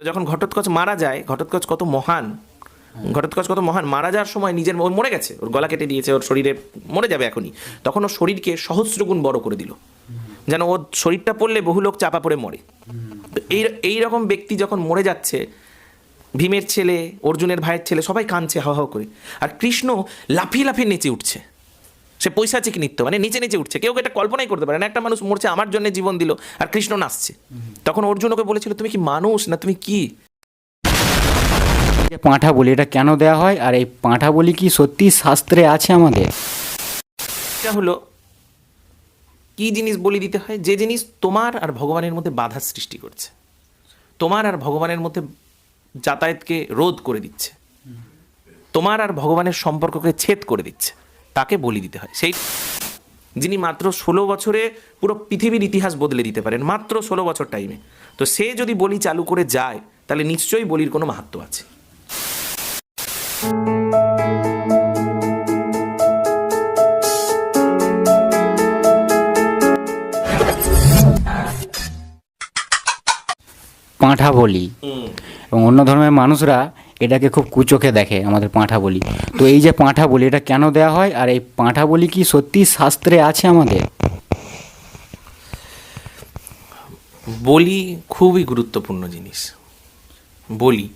তো যখন ঘটোৎকচ মারা যায়, ঘটোৎকচ কত মহান, ঘটোৎকচ কত মহান, মারা যাওয়ার সময় নিজের মরে গেছে। ওর গলা কেটে দিয়েছে, ওর শরীরে মরে যাবে এখনই। তখন ওর শরীরকে সহস্রগুণ বড় করে দিল। যেন ওর শরীরটা পড়লে বহু লোক চাপা পড়ে মরে। তো এই এই রকম ব্যক্তি যখন মরে যাচ্ছে, ভীমের ছেলে, অর্জুনের ভাইয়ের ছেলে, সবাই কাঁদছে, হাওয়া হাওয়া করে। আর কৃষ্ণ লাফিয়ে লাফিয়ে নেচে উঠছে। সে পৈশাচিক নৃত্য? মানে নিচে নিচে উঠছে। কেউ এটা কল্পনাই করতে পারে না। একটা মানুষ মরছে আমার জন্য জীবন দিল আর কৃষ্ণ নাচছে। তখন অর্জুন ওকে বলেছিল তুমি কি মানুষ না তুমি কি? পাঁঠা বলি এটা কেন দেওয়া হয়? আর এই পাঁঠা বলি কি সত্যি শাস্ত্রে আছে আমাদের? এটা হলো কি জিনিস বলি দিতে হয়? যে জিনিস তোমার আর ভগবানের মধ্যে বাধা সৃষ্টি করছে। তোমার আর ভগবানের মধ্যে যাতায়াতকে রোধ করে দিচ্ছে। তোমার আর ভগবানের সম্পর্ককে ছেদ করে দিচ্ছে। তাকে বলি দিতে হয়। সেই যিনি মাত্র ষোলো বছরে পুরো পৃথিবীর ইতিহাস বদলে দিতে পারেন মাত্র ষোলো বছর টাইমে তো সে যদি বলি চালু করে যায় তাহলে নিশ্চয়ই বলির কোনো মাহাত্ম আছে। পাঁঠা বলি এবং অন্য ধর্মের মানুষরা এটাকে খুব কুচোখে দেখে আমাদের পাঁঠা বলি। তো এই যে পাঁঠা বলি, এটা কেন দেওয়া হয় আর এই পাঁঠা বলি কি সত্যি শাস্ত্রে আছে আমাদের? বলি খুবই গুরুত্বপূর্ণ জিনিস। বলি।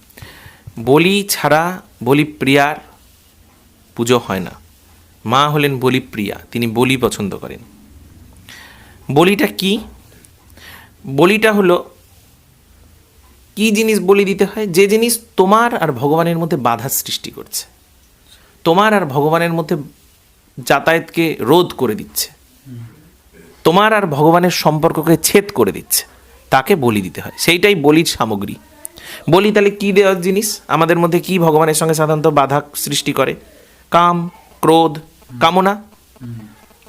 বলি ছাড়া বলি প্রিয়ার পুজো হয় না। মা হলেন বলি প্রিয়া, তিনি বলি পছন্দ করেন। বলিটা কি? বলিটা হলো কি জিনিস বলি দিতে হয়? যে জিনিস তোমার আর ভগবানের মধ্যে বাধা সৃষ্টি করছে। তোমার আর ভগবানের মধ্যে যাতায়াতকে রোধ করে দিচ্ছে। তোমার আর ভগবানের সম্পর্ককে ছেদ করে দিচ্ছে। তাকে বলি দিতে হয়। সেইটাই বলির সামগ্রী। বলি তাহলে কী দেওয়ার জিনিস? আমাদের মধ্যে কি ভগবানের সঙ্গে সাধারণত বাধা সৃষ্টি করে? কাম, ক্রোধ, কামনা।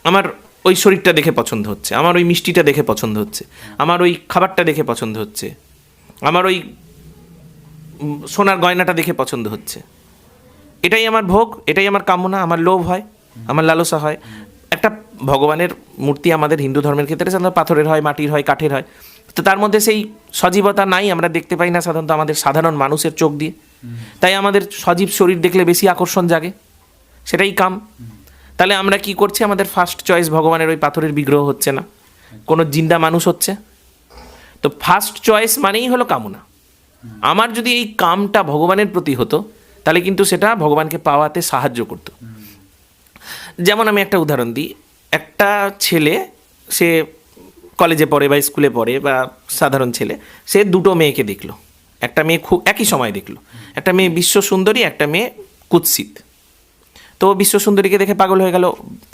আমার ওই শরীরটা দেখে পছন্দ হচ্ছে। আমার ওই মিষ্টিটা দেখে পছন্দ হচ্ছে। আমার ওই খাবারটা দেখে পছন্দ হচ্ছে। আমার ওই সোনার গয়নাটা দেখে পছন্দ হচ্ছে। এটাই আমার ভোগ, এটাই আমার কামনা, আমার লোভ হয়, আমার লালসা হয়। একটা ভগবানের মূর্তি আমাদের হিন্দু ধর্মের ক্ষেত্রে সাধারণত পাথরের হয়, মাটির হয়, কাঠের হয়। তো তার মধ্যে সেই সজীবতা নাই, আমরা দেখতে পাই না সাধারণত আমাদের সাধারণ মানুষের চোখ দিয়ে। তাই আমাদের সজীব শরীর দেখলে বেশি আকর্ষণ জাগে, সেটাই কাম। তাহলে আমরা কি করছি? আমাদের ফার্স্ট চয়েস ভগবানের ওই পাথরের বিগ্রহ হচ্ছে না। কোনো জিন্দা মানুষ হচ্ছে তো ফার্স্ট চয়েস মানেই হলো কামনা। আমার যদি এই কামটা ভগবানের প্রতি হতো, তাহলে কিন্তু সেটা ভগবানকে পাওয়াতে সাহায্য করতো। যেমন আমি একটা উদাহরণ দিই, একটা ছেলে, সে কলেজে পড়ে বা স্কুলে পড়ে বা সাধারণ ছেলে, সে দুটো মেয়েকে দেখল। একটা মেয়ে খুব, একই সময় দেখল। একটা মেয়ে বিশ্ব সুন্দরী, একটা মেয়ে কুৎসিত। তো বিশ্ব সুন্দরীকে দেখে পাগল হয়ে গেল।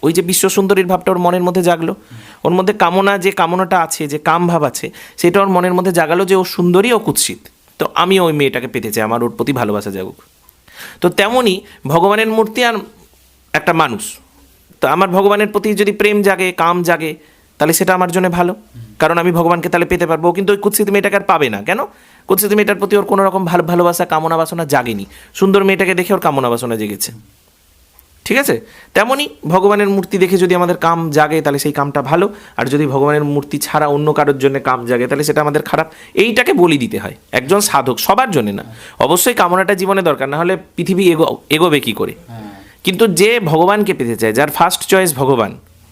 ওই যে বিশ্ব সুন্দরীর ভাবটা ওর মনের মধ্যে জাগলো। ওর মধ্যে কামনা যে কামনাটা আছে, যে কাম ভাব আছে, সেটা ওর মনের মধ্যে জাগালো যে ও সুন্দরী ও কুৎসিত। তো আমিও ওই মেয়েটাকে পেতে চাই, আমার ওর প্রতি ভালোবাসা জাগুক। তো তেমনই ভগবানের মূর্তি আর একটা মানুষ। তো আমার ভগবানের প্রতি যদি প্রেম জাগে, কাম জাগে, তাহলে সেটা আমার জন্য ভালো। কারণ আমি ভগবানকে তাহলে পেতে পারব। কিন্তু ওই কুৎসিত মেয়েটাকে আর পাবে না। কেন? কুৎসিত মেয়েটার প্রতি ওর কোনো রকম ভালো ভালোবাসা, কামনা বাসনা জাগেনি। সুন্দর মেয়েটাকে দেখে ওর কামনা বাসনা জেগেছে। ঠিক আছে? তেমনই ভগবানের মূর্তি দেখে যদি আমাদের কাম জাগে তাহলে সেই কামটা ভালো। আর যদি ভগবানের মূর্তি ছাড়া অন্য কারোর জন্য কাম জাগে তাহলে সেটা আমাদের খারাপ। এইটাকে বলি দিতে হয়। একজন সাধক সবার জন্য না। অবশ্যই কামনাটা জীবনে দরকার না হলে পৃথিবী এগো এগোবে কী করে? কিন্তু যে ভগবানকে পেতে চায় যার ফার্স্ট চয়েস ভগবান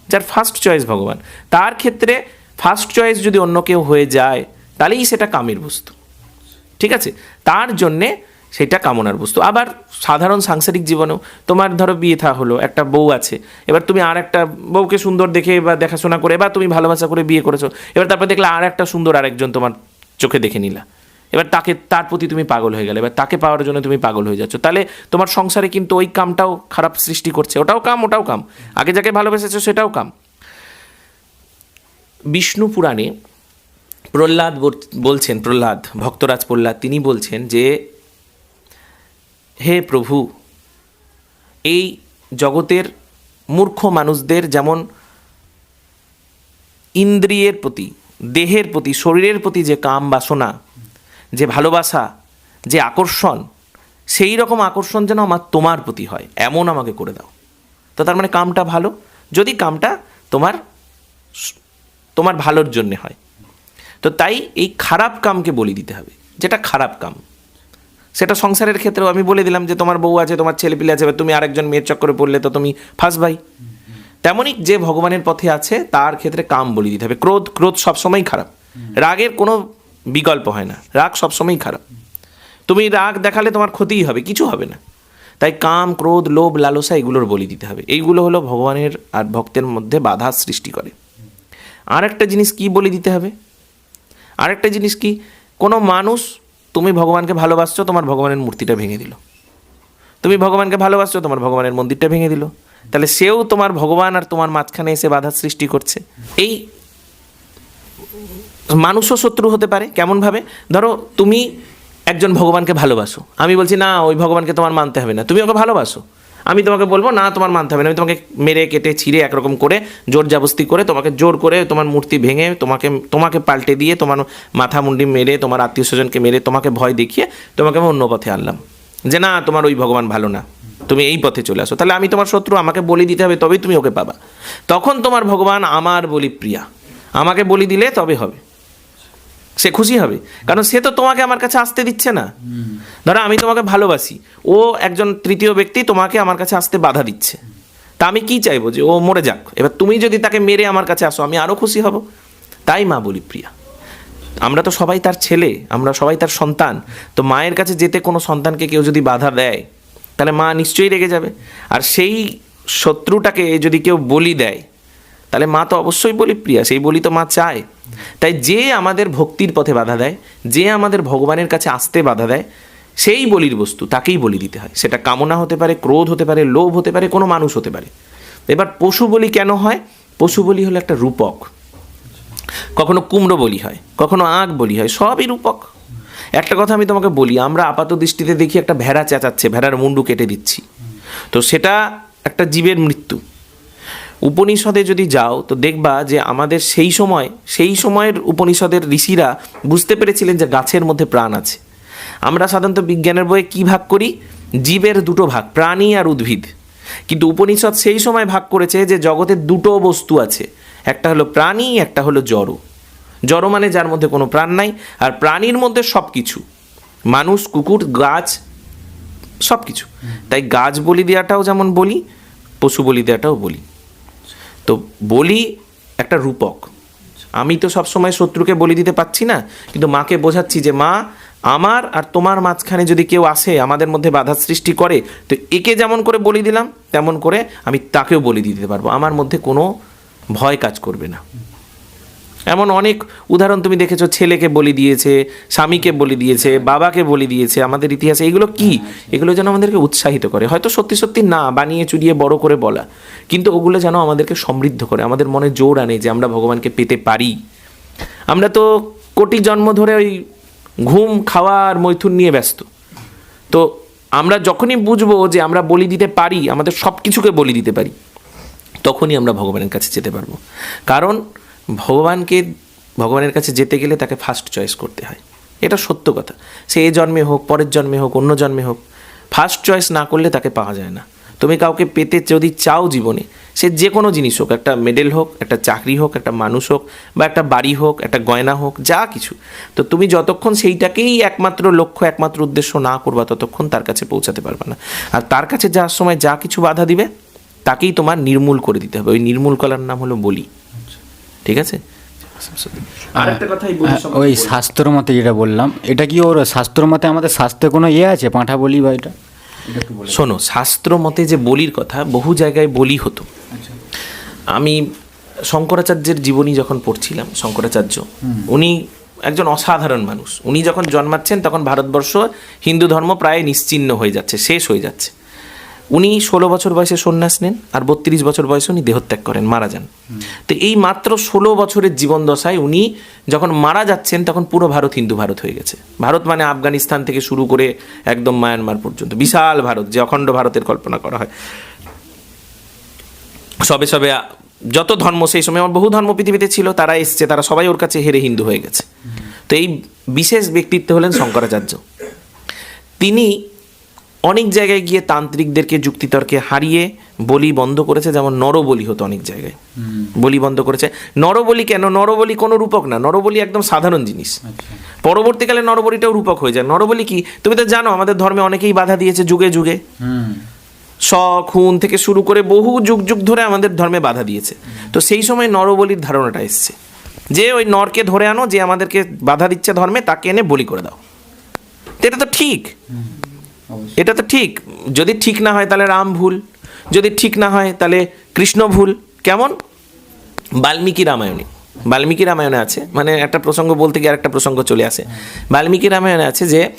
যার ফার্স্ট চয়েস ভগবান তার ক্ষেত্রে ফার্স্ট চয়েস যদি অন্য কেউ হয়ে যায় তাহলেই সেটা কামের বস্তু। ঠিক আছে? তার জন্যে সেটা কামনার বস্তু। আবার সাধারণ সাংসারিক জীবনেও তোমার ধরো বিয়ে থা হলো, একটা বউ আছে, এবার তুমি আর একটা বউকে সুন্দর দেখে বা দেখাশোনা করে বা তুমি ভালোবাসা করে বিয়ে করেছ, এবার তারপর দেখলে আর একটা সুন্দর আরেকজন তোমার চোখে দেখে নিলা। এবার তাকে, তার প্রতি তুমি পাগল হয়ে গেলে, এবার তাকে পাওয়ার জন্য তুমি পাগল হয়ে যাচ্ছ। তাহলে তোমার সংসারে কিন্তু ওই কামটাও খারাপ সৃষ্টি করছে। ওটাও কাম ওটাও কাম। আগে যাকে ভালোবেসেছো সেটাও কাম। বিষ্ণু পুরাণে প্রহ্লাদ বলছেন, প্রহ্লাদ, ভক্তরাজ প্রহ্লাদ, তিনি বলছেন যে হে প্রভু, এই জগতের মূর্খ মানুষদের যেমন ইন্দ্রিয়ের প্রতি, দেহের প্রতি, শরীরের প্রতি যে কাম বাসনা, যে ভালোবাসা, যে আকর্ষণ, সেই রকম আকর্ষণ যেন আমার তোমার প্রতি হয়, এমন আমাকে করে দাও। তো তার মানে কামটা ভালো, যদি কামটা তোমার তোমার ভালোর জন্যে হয়। তো তাই এই খারাপ কামকে বলি দিতে হবে, যেটা খারাপ কাম। সেটা সংসারের ক্ষেত্রেও আমি বলে দিলাম যে তোমার বউ আছে, তোমার ছেলেপিলে আছে তুমি আরেকজন মেয়ের চক্করে পড়লে তো তুমি ফাঁস ভাই। তেমনই যে ভগবানের পথে আছে, তার ক্ষেত্রে কাম বলি দিতে হবে। ক্রোধ ক্রোধ সবসময়ই খারাপ। রাগের কোনো বিকল্প হয় না। রাগ সবসময়ই খারাপ। তুমি রাগ দেখালে তোমার ক্ষতিই হবে, কিছু হবে না। তাই কাম, ক্রোধ, লোভ, লালসা এগুলোর বলি দিতে হবে। এইগুলো হলো ভগবানের আর ভক্তের মধ্যে বাধা সৃষ্টি করে। আর একটা জিনিস কি বলি দিতে হবে? আরেকটা জিনিস কি? কোনো মানুষ তুমি ভগবানকে ভালোবাসছো, তোমার ভগবানের মূর্তিটা ভেঙে দিল। তুমি ভগবানকে ভালোবাসছো, তোমার ভগবানের মন্দিরটা ভেঙে দিল। তাহলে সেও তোমার ভগবান আর তোমার মাঝখানে এসে বাধা সৃষ্টি করছে। এই মানুষও শত্রু হতে পারে কেমনভাবে? ধরো তুমি একজন ভগবানকে ভালোবাসো। আমি বলছি, না, ওই ভগবানকে তোমার মানতে হবে না। তুমি ওকে ভালোবাসো। আমি তোমাকে বলব, না তোমার মানতে হবে না। আমি তোমাকে মেরে, কেটে, ছিঁড়ে একরকম করে জোর জাবস্তি করে তোমাকে জোর করে তোমার মূর্তি ভেঙে, তোমাকে তোমাকে পাল্টে দিয়ে তোমার মাথা মুন্ডি মেরে, তোমার আত্মীয় স্বজনকে মেরে তোমাকে ভয় দেখিয়ে তোমাকে আমি অন্য পথে আনলাম। যে না, তোমার ওই ভগবান ভালো না। তুমি এই পথে চলে আসো। তাহলে আমি তোমার শত্রু, আমাকে বলি দিতে হবে, তবেই তুমি ওকে পাবা। তখন তোমার ভগবান আমার বলি প্রিয়া। আমাকে বলি দিলে তবে হবে। সে খুশি হবে। কারণ সে তো তোমাকে আমার কাছে আসতে দিচ্ছে না। ধরো আমি তোমাকে ভালোবাসি, ও একজন তৃতীয় ব্যক্তি তোমাকে আমার কাছে আসতে বাধা দিচ্ছে। তা আমি কি চাইব যে ও মরে যাক? এবার তুমি যদি তাকে মেরে আমার কাছে আসো, আমি আরও খুশি হব। তাই মা বলি, প্রিয়া, আমরা তো সবাই তার ছেলে, আমরা সবাই তার সন্তান। তো মায়ের কাছে যেতে কোনো সন্তানকে কেউ যদি বাধা দেয়, তাহলে মা নিশ্চয়ই রেগে যাবে। আর সেই শত্রুটাকে যদি কেউ বলি দেয়, তাহলে মা তো অবশ্যই বলি, প্রিয়া, সেই বলি তো মা চায়। তাই যে আমাদের ভক্তির পথে বাধা দেয়, যে আমাদের ভগবানের কাছে আসতে বাধা দেয়, সেই বলির বস্তু, তাকেই বলি দিতে হয়। সেটা কামনা হতে পারে, ক্রোধ হতে পারে, লোভ হতে পারে, কোনো মানুষ হতে পারে। এবার পশু বলি কেন হয়? পশু বলি হলো একটা রূপক। কখনো কুমড়ো বলি হয়, কখনো আঁক বলি হয়, সবই রূপক। একটা কথা আমি তোমাকে বলি, আমরা আপাত দৃষ্টিতে দেখি একটা ভেড়া চেঁচাচ্ছে, ভেড়ার মুন্ডু কেটে দিচ্ছি। তো সেটা একটা জীবের মৃত্যু। উপনিষদে যদি যাও, তো দেখবা যে আমাদের সেই সময়, সেই সময়ের উপনিষদের ঋষিরা বুঝতে পেরেছিলেন যে গাছের মধ্যে প্রাণ আছে। আমরা সাধারণত বিজ্ঞানের বইয়ে কী ভাগ করি? জীবের দুটো ভাগ, প্রাণী আর উদ্ভিদ। কিন্তু উপনিষদ সেই সময় ভাগ করেছে যে জগতের দুটো বস্তু আছে। একটা হলো প্রাণী, একটা হলো জড়। জড় মানে যার মধ্যে কোনো প্রাণ নাই, আর প্রাণীর মধ্যে সব কিছু মানুষ, কুকুর, গাছ সব কিছু তাই গাছ বলি দেওয়াটাও যেমন বলি, পশু বলি দেওয়াটাও বলি। তো বলি একটা রূপক। আমি তো সবসময় শত্রুকে বলি দিতে পারছি না, কিন্তু মাকে বোঝাচ্ছি যে মা, আমার আর তোমার মাঝখানে যদি কেউ আসে, আমাদের মধ্যে বাধা সৃষ্টি করে, তো একে যেমন করে বলি দিলাম, তেমন করে আমি তাকেও বলি দিতে পারব। আমার মধ্যে কোনো ভয় কাজ করবে না। এমন অনেক উদাহরণ তুমি দেখেছ, ছেলেকে বলি দিয়েছে, স্বামীকে বলি দিয়েছে, বাবাকে বলি দিয়েছে, আমাদের ইতিহাসে এগুলো কি? এগুলো যেন আমাদেরকে উৎসাহিত করে। হয়তো সত্যি সত্যি না, বানিয়ে চুরিয়ে বড় করে বলা, কিন্তু ওগুলো যেন আমাদেরকে সমৃদ্ধ করে, আমাদের মনে জোর আনে যে আমরা ভগবানকে পেতে পারি। আমরা তো কোটি জন্ম ধরে ওই ঘুম, খাওয়া আর মৈথুন নিয়ে ব্যস্ত। তো আমরা যখনই বুঝব যে আমরা বলি দিতে পারি, আমাদের সব কিছুকে বলি দিতে পারি, তখনই আমরা ভগবানের কাছে যেতে পারব। কারণ ভগবানকে, ভগবানের কাছে যেতে গেলে তাকে ফার্স্ট চয়েস করতে হয়। এটা সত্য কথা। সে এ জন্মে হোক, পরের জন্মে হোক, অন্য জন্মে হোক ফার্স্ট চয়েস না করলে তাকে পাওয়া যায় না। তুমি কাউকে পেতে যদি চাও জীবনে, সে যে কোনো জিনিস হোক, একটা মেডেল হোক, একটা চাকরি হোক, একটা মানুষ হোক, বা একটা বাড়ি হোক, একটা গয়না হোক, যা কিছু। তো তুমি যতক্ষণ সেইটাকেই একমাত্র লক্ষ্য, একমাত্র উদ্দেশ্য না করবা, ততক্ষণ তার কাছে পৌঁছাতে পারবে না। আর তার কাছে যাওয়ার সময় যা কিছু বাধা দিবে, তাকেই তোমার নির্মূল করে দিতে হবে। ওই নির্মূল করার নাম হলো বলি। ঠিক আছে? হ্যাঁ, ওই শাস্ত্র মতে যেটা বললাম এটা কি ওর শাস্ত্র মতে আমাদের শাস্ত্রে কোনো ইয়ে আছে পাঁঠা বলি বা এটা? শোনো শাস্ত্র মতে যে বলির কথা বহু জায়গায় বলি হতো। আমি শঙ্করাচার্যের জীবনী যখন পড়ছিলাম শঙ্করাচার্য উনি একজন অসাধারণ মানুষ। উনি যখন জন্মাচ্ছেন তখন ভারতবর্ষ হিন্দু ধর্ম প্রায় নিশ্চিহ্ন হয়ে যাচ্ছে শেষ হয়ে যাচ্ছে। উনি ষোলো বছর বয়সে সন্ন্যাস নেন আর বত্রিশ বছর বয়সে উনি দেহত্যাগ করেন, মারা যান। তো এই মাত্র ষোলো বছরের জীবন দশায় উনি যখন মারা যাচ্ছেন, তখন পুরো ভারত হিন্দু ভারত হয়ে গেছে। ভারত মানে আফগানিস্তান থেকে শুরু করে একদম মায়ানমার পর্যন্ত। বিশাল ভারত, যে অখণ্ড ভারতের কল্পনা করা হয়। সবে সবে যত ধর্ম সেই সময়, আমার বহু ধর্ম পৃথিবীতে ছিল, তারা এসছে, তারা সবাই ওর কাছে হেরে হিন্দু হয়ে গেছে। তো এই বিশেষ ব্যক্তিত্ব হলেন শঙ্করাচার্য। তিনি অনেক জায়গায় গিয়ে তান্ত্রিকদেরকে যুক্তিতর্কে হারিয়ে বলি বন্ধ করেছে যেমন নরবলি হতো অনেক জায়গায়। বলি বন্ধ করেছে। নরবলি কেন? নরবলি কোনো রূপক না। নরবলি একদম সাধারণ জিনিস। পরবর্তীকালে নরবলিটাও রূপক হয়ে যায়। নরবলি কি? তুমি তো জানো আমাদের ধর্মে অনেকেই বাধা দিয়েছে যুগে যুগে। শ খুন থেকে শুরু করে বহু যুগ যুগ ধরে আমাদের ধর্মে বাধা দিয়েছে। তো সেই সময় নরবলির ধারণাটা এসছে। যে ওই নরকে ধরে আনো যে আমাদেরকে বাধা দিচ্ছে ধর্মে তাকে এনে বলি করে দাও। এটা তো ঠিক। এটা তো ঠিক। যদি ঠিক না হয় তাহলে রাম ভুল। যদি ঠিক না হয় তাহলে কৃষ্ণ ভুল। কেমন? বাল্মীকি রামায়ণে। বাল্মীকি রামায়ণে আছে। মানে একটা প্রসঙ্গ বলতে গিয়ে একটা প্রসঙ্গ চলে আসে। বাল্মীকি রামায়ণে আছে যে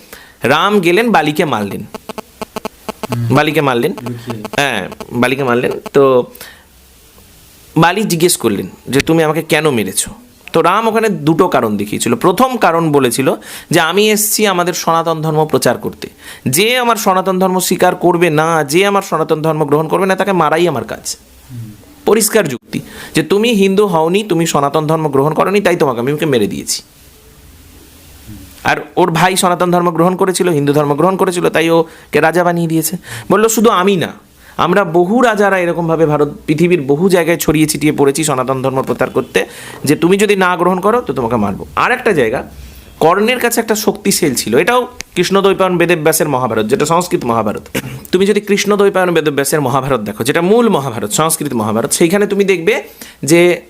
রাম গেলেন বালিকে মারলেন। বালিকে মারলেন। হ্যাঁ বালিকে মারলেন। তো বালি জিজ্ঞেস করলেন যে তুমি আমাকে কেন মেরেছো? তো রাম ওখানে দুটো কারণ দেখিয়েছিল। প্রথম কারণ বলেছিল যে আমি এসছি আমাদের সনাতন ধর্ম প্রচার করতে। যে আমার সনাতন ধর্ম স্বীকার করবে না, যে আমার সনাতন ধর্ম গ্রহণ করবে না, তাকে মারাই আমার কাজ। পরিষ্কার যুক্তি যে তুমি হিন্দু হওনি, তুমি সনাতন ধর্ম গ্রহণ করনি, তাই তোমাকে আমি ওকে মেরে দিয়েছি। আর ওর ভাই সনাতন ধর্ম গ্রহণ করেছিল, হিন্দু ধর্ম গ্রহণ করেছিল, তাই ওকে রাজা বানিয়ে দিয়েছে। বলল, শুধু আমি না আমরা বহু রাজারা এরকমভাবে ভারত পৃথিবীর বহু জায়গায় ছড়িয়ে ছিটিয়ে পড়েছি সনাতন ধর্ম প্রচার করতে যে তুমি যদি না গ্রহণ করো তো তোমাকে মারবো। আর একটা জায়গা কর্ণের কাছে একটা শক্তিশীল ছিল এটাও কৃষ্ণ কৃষ্ণদ্বৈপায়ন বেদব্যাসের মহাভারত যেটা সংস্কৃত মহাভারত। তুমি যদি কৃষ্ণ কৃষ্ণদ্বৈপায়ন বেদব্যাসের মহাভারত দেখো যেটা মূল মহাভারত সংস্কৃত মহাভারত সেইখানে তুমি দেখবে যে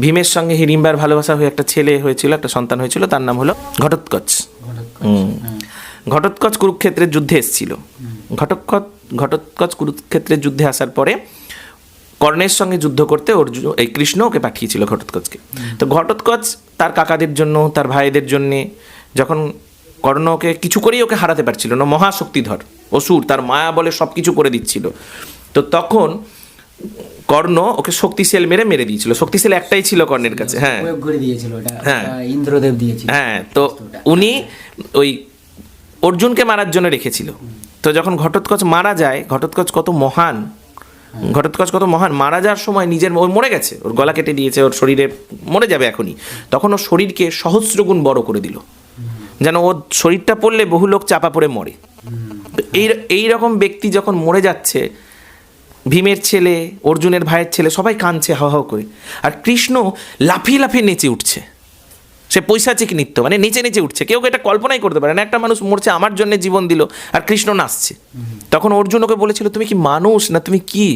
ভীমের সঙ্গে হিড়িম্বার ভালোবাসা হয়ে একটা ছেলে হয়েছিল একটা সন্তান হয়েছিল তার নাম হলো ঘটোৎকচ। ঘটোৎকচ কুরুক্ষেত্রের যুদ্ধে এসেছিল। ঘটোৎকচ ঘটোৎকচ কুরুক্ষেত্রের যুদ্ধে আসার পরে কর্ণের সঙ্গে যুদ্ধ করতে অর্জুন এই কৃষ্ণ ওকে পাঠিয়েছিল ঘটোৎকচকে। তো ঘটোৎকচ তার কাকাদের জন্য তার ভাইদের জন্যে যখন কর্ণ ওকে কিছু করেই ওকে হারাতে পারছিল না মহাশক্তিধর অসুর তার মায়া বলে সব কিছু করে দিচ্ছিল তো তখন কর্ণ ওকে শক্তিশাল মেরে মেরে দিয়েছিল। শক্তিশাল একটাই ছিল কর্ণের কাছে হ্যাঁ। হ্যাঁ। ইন্দ্রদেব দিয়েছিল। হ্যাঁ তো উনি ওই অর্জুনকে মারার জন্য রেখেছিল। তো যখন ঘটোৎকচ মারা যায়, ঘটোৎকচ কত মহান, ঘটোৎকচ কত মহান, মারা যাওয়ার সময় নিজের ও মরে গেছে, ওর গলা কেটে দিয়েছে, ওর শরীরে মরে যাবে এখনই। তখন ওর শরীরকে সহস্রগুণ বড় করে দিল। যেন ওর শরীরটা পড়লে বহু লোক চাপা পড়ে মরে। এই এই রকম ব্যক্তি যখন মরে যাচ্ছে, ভীমের ছেলে, অর্জুনের ভাইয়ের ছেলে, সবাই কাঁদছে হাওয়া করে। আর কৃষ্ণ লাফিয়ে লাফিয়ে নেচে উঠছে। সে পৈশাচিক নৃত্য মানে নিচে নিচে উঠছে। কেউ এটা কল্পনাই করতে পারে না। একটা মানুষ মরছে, আমার জন্য জীবন দিল, আর কৃষ্ণ নাচছে। তখন অর্জুন ওকে বলেছিল, তুমি কি মানুষ না তুমি কি?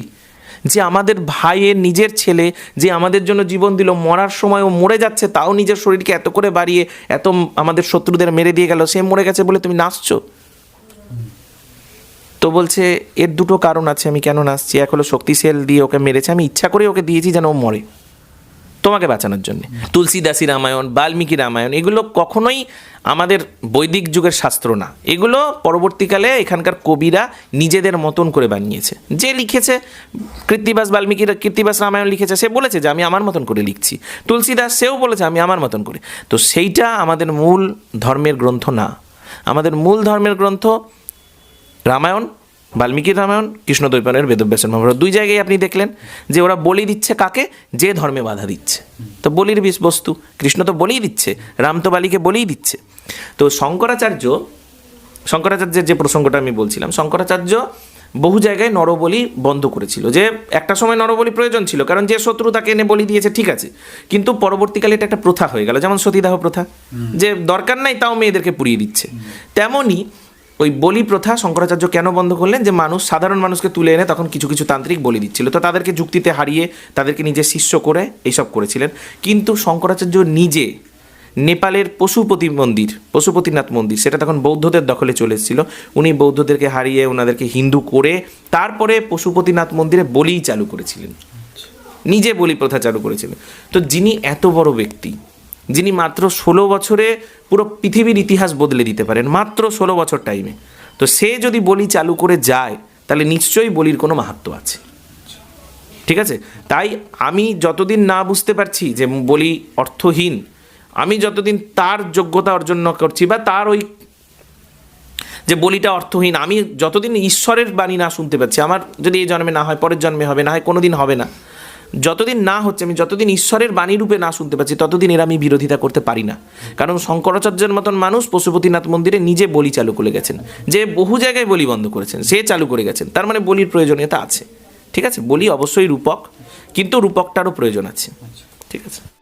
যে আমাদের ভাইয়ের নিজের ছেলে, যে আমাদের জন্য জীবন দিল, মরার সময় ও মরে যাচ্ছে, তাও নিজের শরীরকে এত করে বাড়িয়ে, এত আমাদের শত্রুদের মেরে দিয়ে গেল, সে মরে গেছে বলে তুমি নাচছো? তো বলছে, এর দুটো কারণ আছে, আমি কেন নাচছি? এক হলো শক্তিশাল দিয়ে ওকে মেরেছে, আমি ইচ্ছা করে ওকে দিয়েছি যেন ও মরে। তোমাকে বাঁচানোর জন্য। তুলসীদাসী রামায়ণ, বাল্মীকি রামায়ণ, এগুলো কখনোই আমাদের বৈদিক যুগের শাস্ত্র না। এগুলো পরবর্তীকালে এখানকার কবিরা নিজেদের মতন করে বানিয়েছে। যে লিখেছে কৃত্তিবাস বাল্মীকির কৃত্তিবাস রামায়ণ লিখেছে, সে বলেছে যে, আমি আমার মতন করে লিখছি। তুলসীদাস সেও বলেছে, আমি আমার মতন করে। তো সেইটা আমাদের মূল ধর্মের গ্রন্থ না। আমাদের মূল ধর্মের গ্রন্থ রামায়ণ বাল্মীকির রামায়ণ কৃষ্ণদ্বৈপায়নের বেদব্যাসের মহাভারত দুই জায়গায় আপনি দেখলেন যে ওরা বলি দিচ্ছে কাকে? যে ধর্মে বাধা দিচ্ছে। তো বলির বিষবস্তু কৃষ্ণ তো বলেই দিচ্ছে রাম তো বালিকে বলেই দিচ্ছে। তো শঙ্করাচার্য শঙ্করাচার্যের যে প্রসঙ্গটা আমি বলছিলাম শঙ্করাচার্য বহু জায়গায় নরবলি বন্ধ করেছিল। যে একটা সময় নরবলি প্রয়োজন ছিল কারণ যে শত্রু তাকে এনে বলি দিয়েছে ঠিক আছে। কিন্তু পরবর্তীকালে এটা একটা প্রথা হয়ে গেল যেমন সতীদাহ প্রথা। যে দরকার নাই তাও মেয়েদেরকে পুড়িয়ে দিচ্ছে। তেমনই ওই বলি প্রথা শঙ্করাচার্য কেন বন্ধ করলেন? যে মানুষ সাধারণ মানুষকে তুলে এনে তখন কিছু কিছু তান্ত্রিক বলি দিচ্ছিল। তো তাদেরকে যুক্তিতে হারিয়ে তাদেরকে নিজের শিষ্য করে এইসব করেছিলেন। কিন্তু শঙ্করাচার্য নিজে নেপালের পশুপতি মন্দির পশুপতিনাথ মন্দির সেটা তখন বৌদ্ধদের দখলে চলে এসেছিল। উনি বৌদ্ধদেরকে হারিয়ে ওনাদেরকে হিন্দু করে তারপরে পশুপতিনাথ মন্দিরে বলিই চালু করেছিলেন। নিজে বলি প্রথা চালু করেছিলেন। তো যিনি এত বড় ব্যক্তি যিনি মাত্র ষোলো বছরে পুরো পৃথিবীর ইতিহাস বদলে দিতে পারেন, মাত্র ষোলো বছর টাইমে তো সে যদি বলি চালু করে যায়, তাহলে নিশ্চয়ই বলির কোনো মাহাত্ম আছে। ঠিক আছে? তাই আমি যতদিন না বুঝতে পারছি যে বলি অর্থহীন, আমি যতদিন তার যোগ্যতা অর্জন করছি বা তার ওই যে বলিটা অর্থহীন, আমি যতদিন ঈশ্বরের বাণী না শুনতে পাচ্ছি, আমার যদি এই জন্মে না হয়, পরের জন্মে হবে, না হয় কোনো দিন হবে না যতদিন না হচ্ছে, আমি যতদিন ঈশ্বরের বাণী রূপে না শুনতে পাচ্ছি, ততদিন এর আমি বিরোধিতা করতে পারি না। কারণ শঙ্করাচার্যের মতন মানুষ পশুপতিনাথ মন্দিরে নিজে বলি চালু করে গেছেন। যে বহু জায়গায় বলি বন্ধ করেছেন, সে চালু করে গেছেন। তার মানে বলির প্রয়োজনীয়তা আছে। ঠিক আছে? বলি অবশ্যই রূপক, কিন্তু রূপকটারও প্রয়োজন আছে। ঠিক আছে?